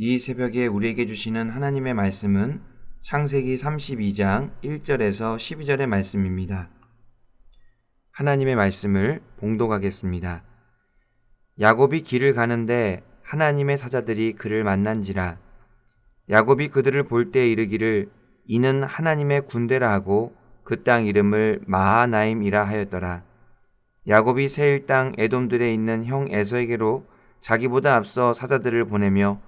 이 새벽에 우리에게 주시는 하나님의 말씀은 창세기 32장 1절에서 12절의 말씀입니다. 하나님의 말씀을 봉독하겠습니다. 야곱이 길을 가는데 하나님의 사자들이 그를 만난지라 야곱이 그들을 볼 때 이르기를 이는 하나님의 군대라 하고 그 땅 이름을 마하나임이라 하였더라. 야곱이 세일 땅 에돔들에 있는 형 에서에게로 자기보다 앞서 사자들을 보내며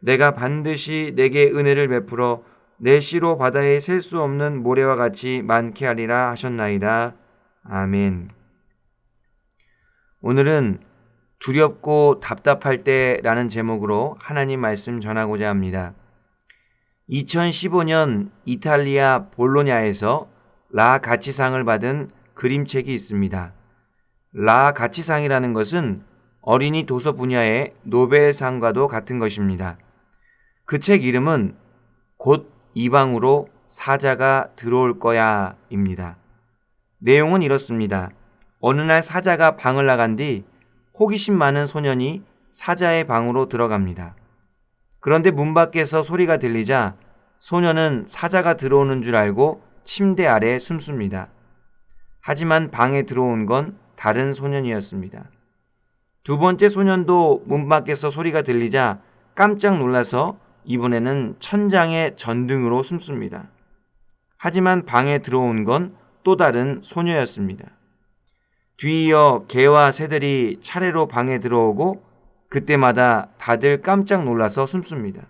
내가 반드시 내게 은혜를 베풀어 내 씨로 바다에 셀 수 없는 모래와 같이 많게 하리라 하셨나이다. 아멘. 오늘은 두렵고 답답할 때라는 제목으로 하나님 말씀 전하고자 합니다. 2015년 이탈리아 볼로냐에서 라 가치상을 받은 그림책이 있습니다. 라 가치상이라는 것은 어린이 도서 분야의 노벨상과도 같은 것입니다. 그 책 이름은 곧 이방으로 사자가 들어올 거야 입니다. 내용은 이렇습니다. 어느 날 사자가 방을 나간 뒤 호기심 많은 소년이 사자의 방으로 들어갑니다. 그런데 문 밖에서 소리가 들리자 소년은 사자가 들어오는 줄 알고 침대 아래 숨습니다. 하지만 방에 들어온 건 다른 소년이었습니다. 두 번째 소년도 문 밖에서 소리가 들리자 깜짝 놀라서 이번에는 천장의 전등으로 숨습니다. 하지만 방에 들어온 건 또 다른 소녀였습니다. 뒤이어 개와 새들이 차례로 방에 들어오고 그때마다 다들 깜짝 놀라서 숨습니다.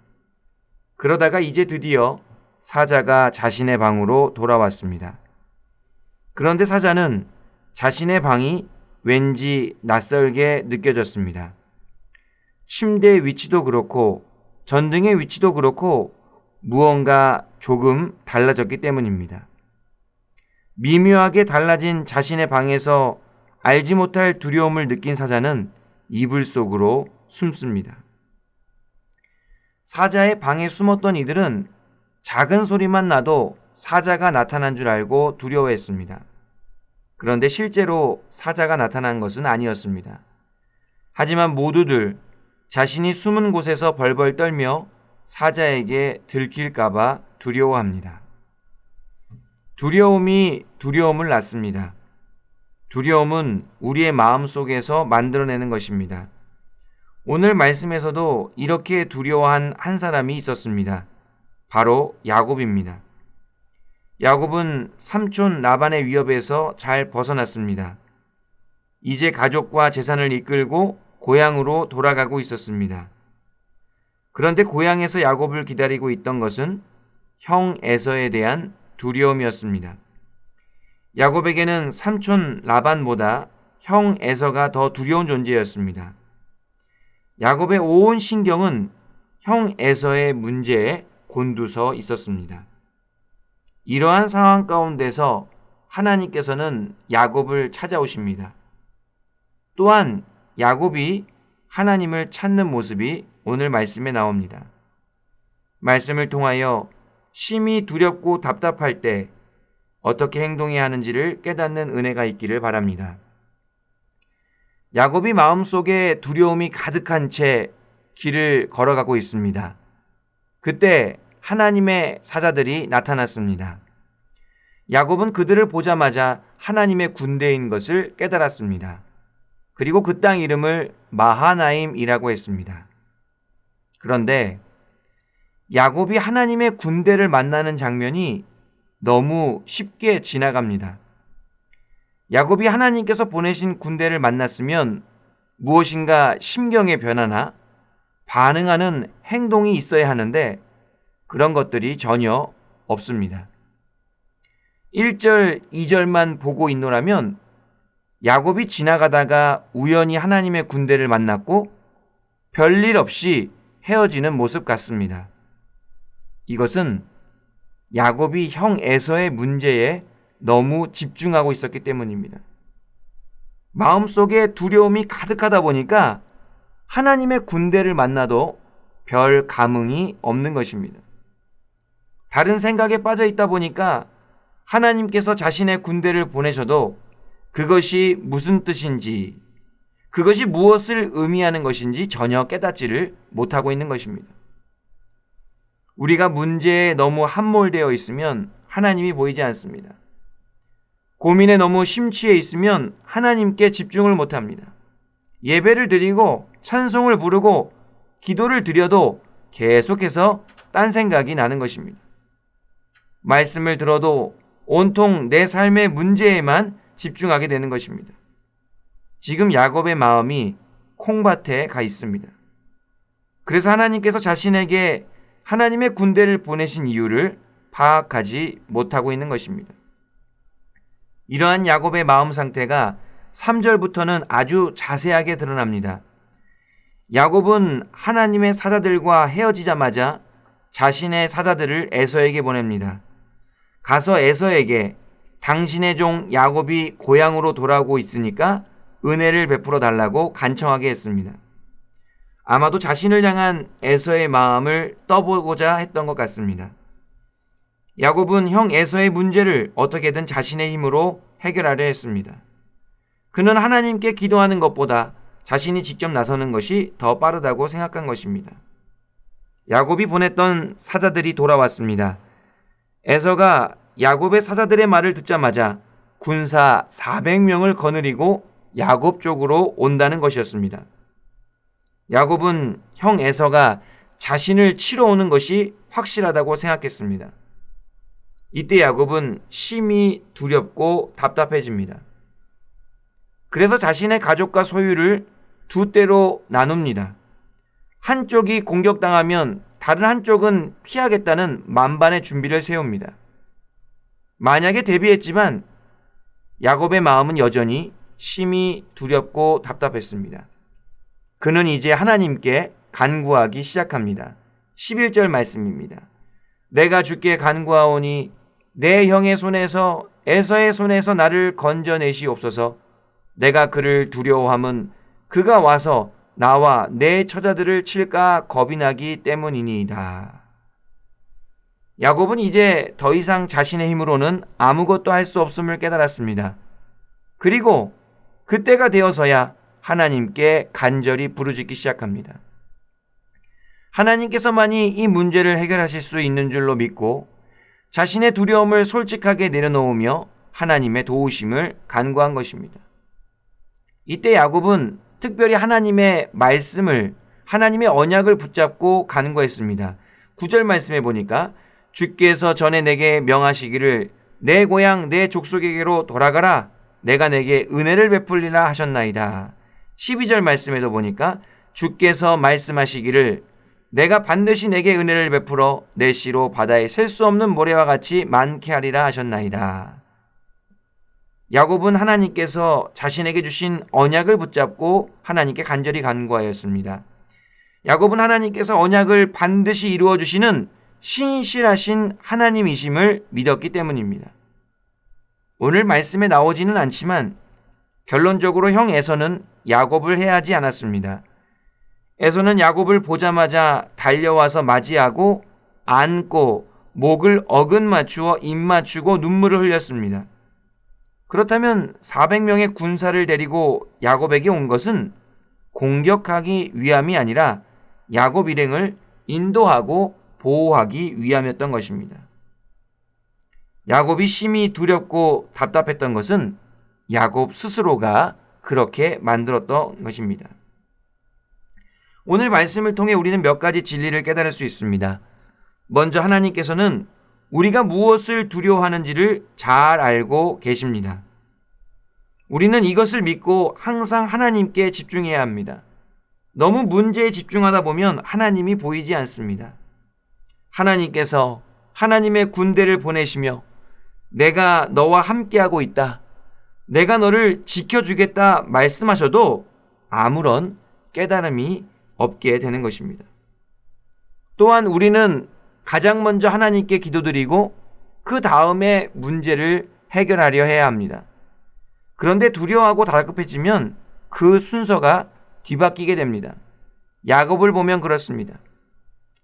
그러다가 이제 드디어 사자가 자신의 방으로 돌아왔습니다. 그런데 사자는 자신의 방이 왠지 낯설게 느껴졌습니다. 침대 위치도 그렇고 전등의 위치도 그렇고 무언가 조금 달라졌기 때문입니다. 미묘하게 달라진 자신의 방에서 알지 못할 두려움을 느낀 사자는 이불 속으로 숨습니다. 사자의 방에 숨었던 이들은 작은 소리만 나도 사자가 나타난 줄 알고 두려워했습니다. 그런데 실제로 사자가 나타난 것은 아니었습니다. 하지만 모두들 자신이 숨은 곳에서 벌벌 떨며 사자에게 들킬까봐 두려워합니다. 두려움이 두려움을 낳습니다. 두려움은 우리의 마음 속에서 만들어내는 것입니다. 오늘 말씀에서도 이렇게 두려워한 한 사람이 있었습니다. 바로 야곱입니다. 야곱은 삼촌 라반의 위협에서 잘 벗어났습니다. 이제 가족과 재산을 이끌고 고향으로 돌아가고 있었습니다. 그런데 고향에서 야곱을 기다리고 있던 것은 형 에서에 대한 두려움이었습니다. 야곱에게는 삼촌 라반보다 형 에서가 더 두려운 존재였습니다. 야곱의 온 신경은 형 에서의 문제에 곤두서 있었습니다. 이러한 상황 가운데서 하나님께서는 야곱을 찾아오십니다. 또한 야곱이 하나님을 찾는 모습이 오늘 말씀에 나옵니다. 말씀을 통하여 심히 두렵고 답답할 때 어떻게 행동해야 하는지를 깨닫는 은혜가 있기를 바랍니다. 야곱이 마음속에 두려움이 가득한 채 길을 걸어가고 있습니다. 그때 하나님의 사자들이 나타났습니다. 야곱은 그들을 보자마자 하나님의 군대인 것을 깨달았습니다. 그리고 그 땅 이름을 마하나임이라고 했습니다. 그런데 야곱이 하나님의 군대를 만나는 장면이 너무 쉽게 지나갑니다. 야곱이 하나님께서 보내신 군대를 만났으면 무엇인가 심경의 변화나 반응하는 행동이 있어야 하는데 그런 것들이 전혀 없습니다. 1절, 2절만 보고 있노라면 야곱이 지나가다가 우연히 하나님의 군대를 만났고 별일 없이 헤어지는 모습 같습니다. 이것은 야곱이 형 에서의 문제에 너무 집중하고 있었기 때문입니다. 마음속에 두려움이 가득하다 보니까 하나님의 군대를 만나도 별 감흥이 없는 것입니다. 다른 생각에 빠져 있다 보니까 하나님께서 자신의 군대를 보내셔도 그것이 무슨 뜻인지, 그것이 무엇을 의미하는 것인지 전혀 깨닫지를 못하고 있는 것입니다. 우리가 문제에 너무 함몰되어 있으면 하나님이 보이지 않습니다. 고민에 너무 심취해 있으면 하나님께 집중을 못 합니다. 예배를 드리고 찬송을 부르고 기도를 드려도 계속해서 딴 생각이 나는 것입니다. 말씀을 들어도 온통 내 삶의 문제에만 집중하게 되는 것입니다. 지금 야곱의 마음이 콩밭에 가 있습니다. 그래서 하나님께서 자신에게 하나님의 군대를 보내신 이유를 파악하지 못하고 있는 것입니다. 이러한 야곱의 마음 상태가 3절부터는 아주 자세하게 드러납니다. 야곱은 하나님의 사자들과 헤어지자마자 자신의 사자들을 에서에게 보냅니다. 가서 에서에게 당신의 종 야곱이 고향으로 돌아오고 있으니까 은혜를 베풀어 달라고 간청하게 했습니다. 아마도 자신을 향한 에서의 마음을 떠보고자 했던 것 같습니다. 야곱은 형 에서의 문제를 어떻게든 자신의 힘으로 해결하려 했습니다. 그는 하나님께 기도하는 것보다 자신이 직접 나서는 것이 더 빠르다고 생각한 것입니다. 야곱이 보냈던 사자들이 돌아왔습니다. 에서가 야곱의 사자들의 말을 듣자마자 군사 400명을 거느리고 야곱 쪽으로 온다는 것이었습니다. 야곱은 형 에서가 자신을 치러 오는 것이 확실하다고 생각했습니다. 이때 야곱은 심히 두렵고 답답해집니다. 그래서 자신의 가족과 소유를 두 때로 나눕니다. 한쪽이 공격당하면 다른 한쪽은 피하겠다는 만반의 준비를 세웁니다. 만약에 대비했지만 야곱의 마음은 여전히 심히 두렵고 답답했습니다. 그는 이제 하나님께 간구하기 시작합니다. 11절 말씀입니다. 내가 주께 간구하오니 내 형의 손에서 에서의 손에서 나를 건져내시옵소서 내가 그를 두려워함은 그가 와서 나와 내 처자들을 칠까 겁이 나기 때문이니이다. 야곱은 이제 더 이상 자신의 힘으로는 아무것도 할 수 없음을 깨달았습니다. 그리고 그때가 되어서야 하나님께 간절히 부르짖기 시작합니다. 하나님께서만이 이 문제를 해결하실 수 있는 줄로 믿고 자신의 두려움을 솔직하게 내려놓으며 하나님의 도우심을 간구한 것입니다. 이때 야곱은 특별히 하나님의 말씀을 하나님의 언약을 붙잡고 간구했습니다. 9절 말씀에 보니까 주께서 전에 내게 명하시기를 내 고향 내 족속에게로 돌아가라 내가 내게 은혜를 베풀리라 하셨나이다. 12절 말씀에도 보니까 주께서 말씀하시기를 내가 반드시 내게 은혜를 베풀어 내 씨로 바다에 셀 수 없는 모래와 같이 많게 하리라 하셨나이다. 야곱은 하나님께서 자신에게 주신 언약을 붙잡고 하나님께 간절히 간구하였습니다. 야곱은 하나님께서 언약을 반드시 이루어 주시는 신실하신 하나님이심을 믿었기 때문입니다. 오늘 말씀에 나오지는 않지만 결론적으로 형 에서는 야곱을 해하지 않았습니다. 에서는 야곱을 보자마자 달려와서 맞이하고 안고 목을 어긋 맞추어 입 맞추고 눈물을 흘렸습니다. 그렇다면 400명의 군사를 데리고 야곱에게 온 것은 공격하기 위함이 아니라 야곱 일행을 인도하고 보호하기 위함이었던 것입니다. 야곱이 심히 두렵고 답답했던 것은 야곱 스스로가 그렇게 만들었던 것입니다. 오늘 말씀을 통해 우리는 몇 가지 진리를 깨달을 수 있습니다. 먼저 하나님께서는 우리가 무엇을 두려워하는지를 잘 알고 계십니다. 우리는 이것을 믿고 항상 하나님께 집중해야 합니다. 너무 문제에 집중하다 보면 하나님이 보이지 않습니다. 하나님께서 하나님의 군대를 보내시며 내가 너와 함께하고 있다. 내가 너를 지켜주겠다 말씀하셔도 아무런 깨달음이 없게 되는 것입니다. 또한 우리는 가장 먼저 하나님께 기도드리고 그 다음에 문제를 해결하려 해야 합니다. 그런데 두려워하고 다급해지면 그 순서가 뒤바뀌게 됩니다. 야곱을 보면 그렇습니다.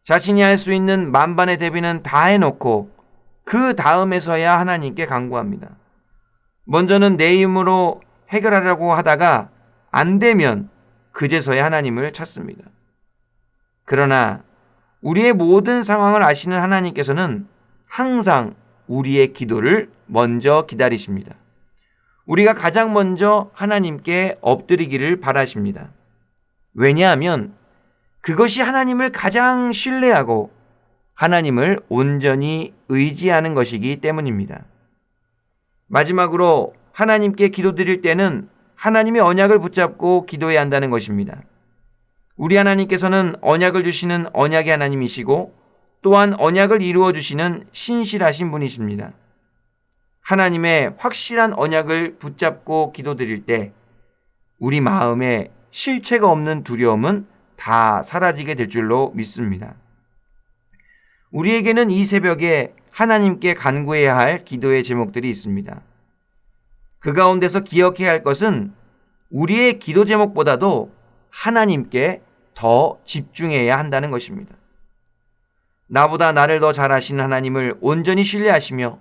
자신이 할 수 있는 만반의 대비는 다 해놓고 그 다음에서야 하나님께 간구합니다. 먼저는 내 힘으로 해결하려고 하다가 안 되면 그제서야 하나님을 찾습니다. 그러나 우리의 모든 상황을 아시는 하나님께서는 항상 우리의 기도를 먼저 기다리십니다. 우리가 가장 먼저 하나님께 엎드리기를 바라십니다. 왜냐하면 그것이 하나님을 가장 신뢰하고 하나님을 온전히 의지하는 것이기 때문입니다. 마지막으로 하나님께 기도드릴 때는 하나님의 언약을 붙잡고 기도해야 한다는 것입니다. 우리 하나님께서는 언약을 주시는 언약의 하나님이시고 또한 언약을 이루어 주시는 신실하신 분이십니다. 하나님의 확실한 언약을 붙잡고 기도드릴 때 우리 마음에 실체가 없는 두려움은 다 사라지게 될 줄로 믿습니다. 우리에게는 이 새벽에 하나님께 간구해야 할 기도의 제목들이 있습니다. 그 가운데서 기억해야 할 것은 우리의 기도 제목보다도 하나님께 더 집중해야 한다는 것입니다. 나보다 나를 더 잘 아시는 하나님을 온전히 신뢰하시며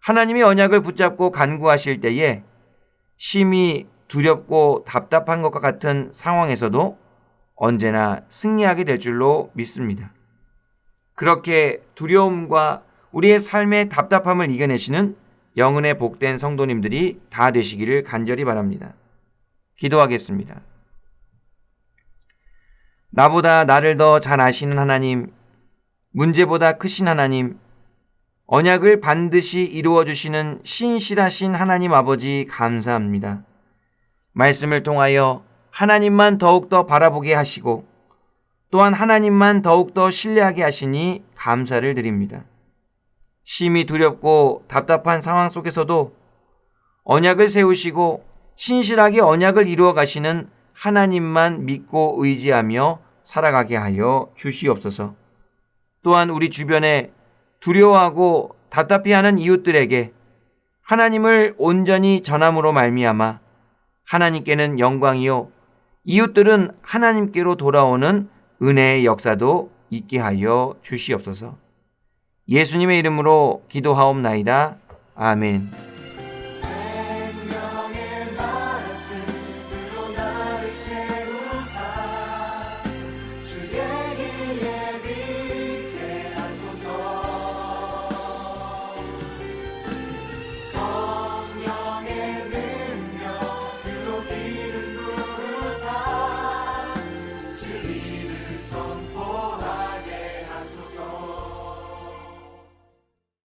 하나님의 언약을 붙잡고 간구하실 때에 심히 두렵고 답답한 것과 같은 상황에서도 언제나 승리하게 될 줄로 믿습니다. 그렇게 두려움과 우리의 삶의 답답함을 이겨내시는 영은의 복된 성도님들이 다 되시기를 간절히 바랍니다. 기도하겠습니다. 나보다 나를 더 잘 아시는 하나님, 문제보다 크신 하나님, 언약을 반드시 이루어 주시는 신실하신 하나님 아버지 감사합니다. 말씀을 통하여 하나님만 더욱더 바라보게 하시고 또한 하나님만 더욱더 신뢰하게 하시니 감사를 드립니다. 심히 두렵고 답답한 상황 속에서도 언약을 세우시고 신실하게 언약을 이루어 가시는 하나님만 믿고 의지하며 살아가게 하여 주시옵소서. 또한 우리 주변에 두려워하고 답답해하는 이웃들에게 하나님을 온전히 전함으로 말미암아 하나님께는 영광이요 이웃들은 하나님께로 돌아오는 은혜의 역사도 있게 하여 주시옵소서. 예수님의 이름으로 기도하옵나이다. 아멘.